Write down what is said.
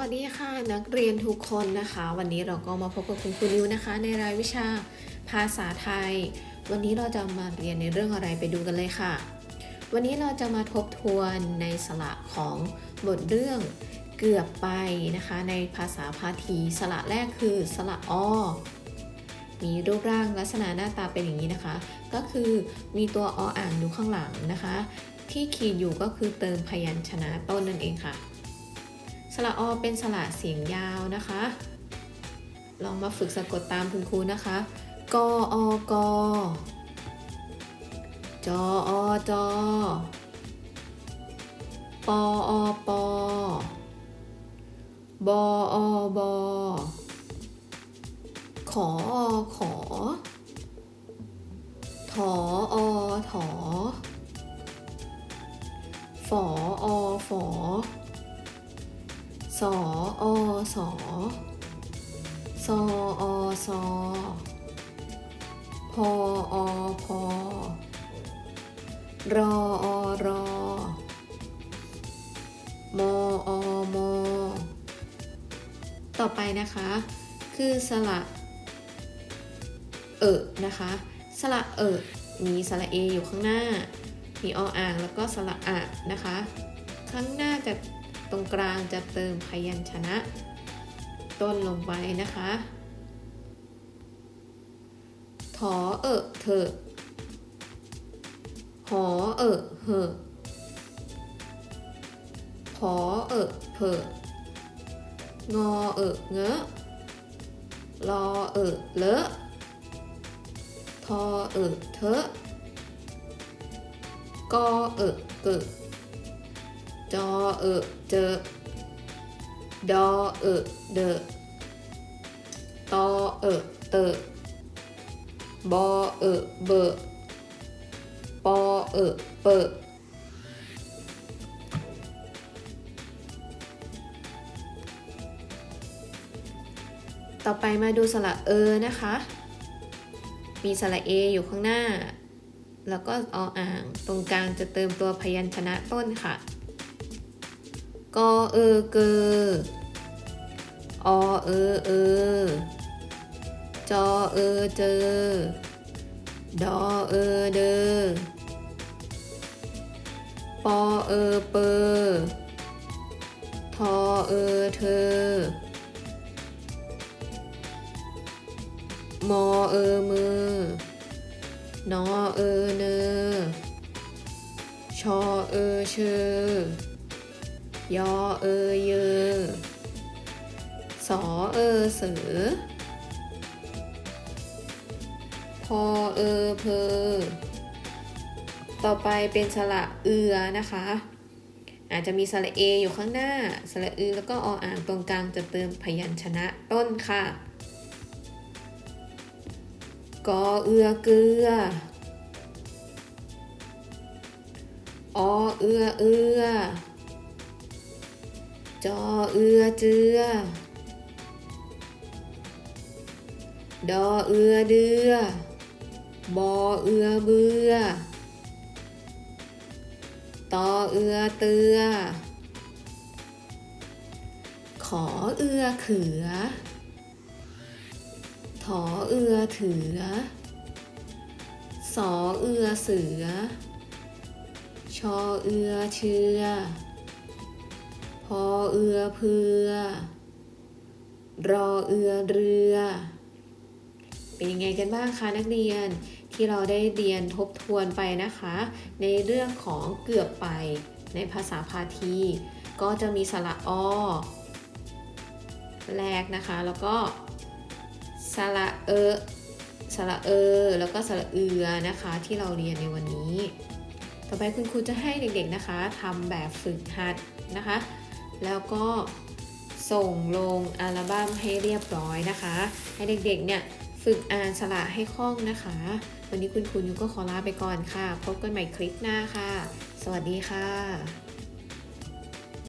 วัสดีค่ะนักเรียนทุกคนนะคะ วันนี้เราก็มาพบกับคุณครูนิวนะคะ ในรายวิชาภาษาไทย วันนี้เราจะมาเรียนในเรื่องอะไรไปดูกันเลยค่ะ วันนี้เราจะมาทบทวนในสระของบทเรื่องเกือบไปนะคะ ในภาษาพาทีสระแรกคือสระอมีรูปร่างลักษณะหน้าตาเป็นอย่างนี้นะคะ ก็คือมีตัวออ่างอยู่ข้างหลังนะคะ ที่ขีดอยู่ก็คือเติมพยัญชนะต้นนั่นเองค่ะ ระอเป็นสระเสียงยาวนะคะ ลองมาฝึกสะกดตามคุณครูนะคะ กออกจออจอปออปบออบอขออขอถออถอฝออ ออสอซออซอพออพอรออรอมออมอต่อไปนะคะ คือสระเอะนะคะ สระเอะมีสระเออยู่ข้างหน้า มีออ่างแล้วก็สระอะนะคะ ข้างหน้าจะ ตรงกลางจะเติมพยัญชนะ ต้นลงไปนะคะถอเอะเถอะหอเอะเหอะพอเอะเพอะงอเอะเงอะรอเอะเลอะทอเอะเถอะกอเอะเกอะ จอเออเจอดอเออเดอตอเออเตอบอเออเบอปอเออเปอต่อไปมาดูสระเออนะคะ มีสระเออยู่ข้างหน้า แล้วก็ออ่าง ตรงกลางจะเติมตัวพยัญชนะต้นค่ะ กอเออเกออเออเออจอเออเจอ ดอเออเดอปอเออเปอทอเออเธอ มอเออมือนอเออเนอชอเออเชอ ยอเอเยอสอเอเสือพอเอเพอต่อไปเป็นสระเอือนะคะ อาจจะมีสระเออยู่ข้างหน้า สระอือแล้วก็ออ่างตรงกลางจะเติมพยัญชนะต้นค่ะกอเอือเกลืออเอือเอือ จอเอือเจือ ดอเอือเดือ บอเอือเบือ ตอเอือเตือ ขอเอือเขือ ถอเอือเถือ สอเอือเสือ ชอเอือเชือ พอเอือเพื่อ รอเอือเรือ เป็นยังไงกันบ้างคะนักเรียนที่เราได้เรียนทบทวนไปนะคะ ในเรื่องของเกือบไปในภาษาพาที ก็จะมีสระอแรกนะคะ แล้วก็สระเออสระเออ แล้วก็สระเอือนะคะ ที่เราเรียนในวันนี้ ต่อไปคุณครูจะให้เด็กๆนะคะทำแบบฝึกหัดนะคะ แล้วก็ส่งลงอัลบั้มให้เรียบร้อยนะคะ ให้เด็กๆเนี่ยฝึกอ่านสระให้คล่องนะคะ วันนี้คุณครูยูก็ขอลาไปก่อนค่ะ พบกันใหม่คลิปหน้าค่ะ สวัสดีค่ะ